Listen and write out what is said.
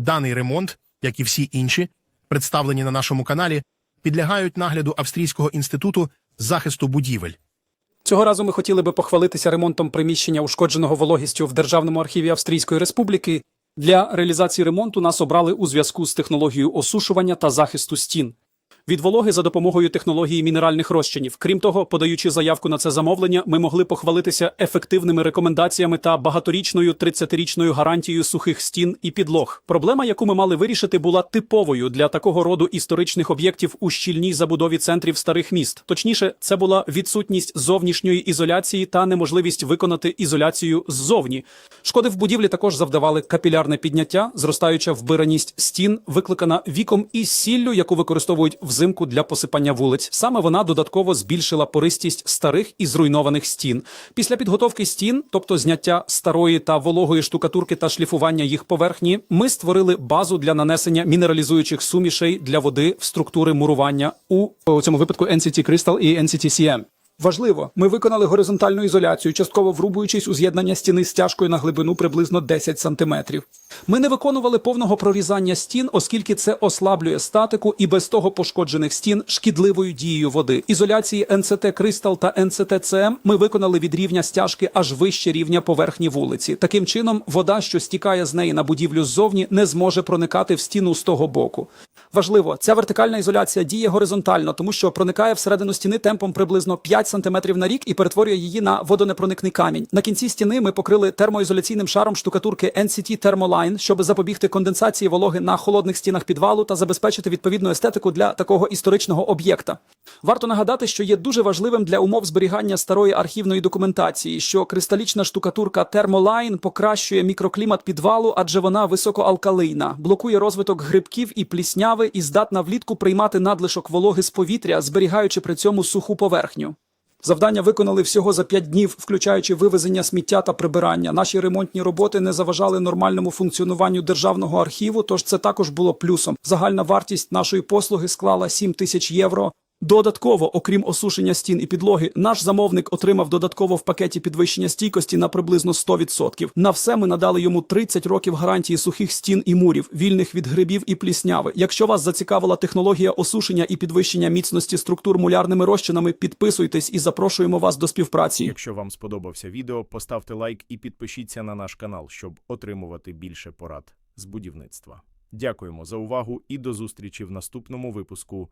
Даний ремонт, як і всі інші, представлені на нашому каналі, підлягають нагляду Австрійського інституту захисту будівель. Цього разу ми хотіли би похвалитися ремонтом приміщення, ушкодженого вологістю в Державному архіві Австрійської Республіки. Для реалізації ремонту нас обрали у зв'язку з технологією осушування та захисту стін. Від вологи за допомогою технології мінеральних розчинів. Крім того, подаючи заявку на це замовлення, ми могли похвалитися ефективними рекомендаціями та багаторічною 30-річною гарантією сухих стін і підлог. Проблема, яку ми мали вирішити, була типовою для такого роду історичних об'єктів у щільній забудові центрів старих міст. Точніше, це була відсутність зовнішньої ізоляції та неможливість виконати ізоляцію ззовні. Шкоди в будівлі також завдавали капілярне підняття, зростаюча вбираність стін, викликана віком і сіллю, яку використовують взимку для посипання вулиць. Саме вона додатково збільшила пористість старих і зруйнованих стін. Після підготовки стін, тобто зняття старої та вологої штукатурки та шліфування їх поверхні, ми створили базу для нанесення мінералізуючих сумішей для води в структури мурування у, у цьому випадку NCT Crystal і NCT CM. Важливо, ми виконали горизонтальну ізоляцію, частково врубуючись у з'єднання стіни з тяжкою на глибину приблизно 10 сантиметрів. Ми не виконували повного прорізання стін, оскільки це ослаблює статику і без того пошкоджених стін шкідливою дією води. Ізоляції NCT Crystal та NCT CM ми виконали від рівня стяжки аж вище рівня поверхні вулиці. Таким чином, вода, що стікає з неї на будівлю ззовні, не зможе проникати в стіну з того боку. Важливо, ця вертикальна ізоляція діє горизонтально, тому що проникає всередину стіни темпом приблизно 5 см на рік і перетворює її на водонепроникний камінь. На кінці стіни ми покрили термоізоляційним шаром штукатурки NCT Thermoline, щоб запобігти конденсації вологи на холодних стінах підвалу та забезпечити відповідну естетику для такого історичного об'єкта. Варто нагадати, що є дуже важливим для умов зберігання старої архівної документації, що кристалічна штукатурка Thermoline покращує мікроклімат підвалу, адже вона високоалкалийна, блокує розвиток грибків і плісняви і здатна влітку приймати надлишок вологи з повітря, зберігаючи при цьому суху поверхню. Завдання виконали всього за 5 днів, включаючи вивезення сміття та прибирання. Наші ремонтні роботи не заважали нормальному функціонуванню державного архіву, тож це також було плюсом. Загальна вартість нашої послуги склала 7 тисяч євро. Додатково, окрім осушення стін і підлоги, наш замовник отримав додатково в пакеті підвищення стійкості на приблизно 100%. На все ми надали йому 30 років гарантії сухих стін і мурів, вільних від грибів і плісняви. Якщо вас зацікавила технологія осушення і підвищення міцності структур мулярними розчинами, підписуйтесь і запрошуємо вас до співпраці. Якщо вам сподобався відео, поставте лайк і підпишіться на наш канал, щоб отримувати більше порад з будівництва. Дякуємо за увагу і до зустрічі в наступному випуску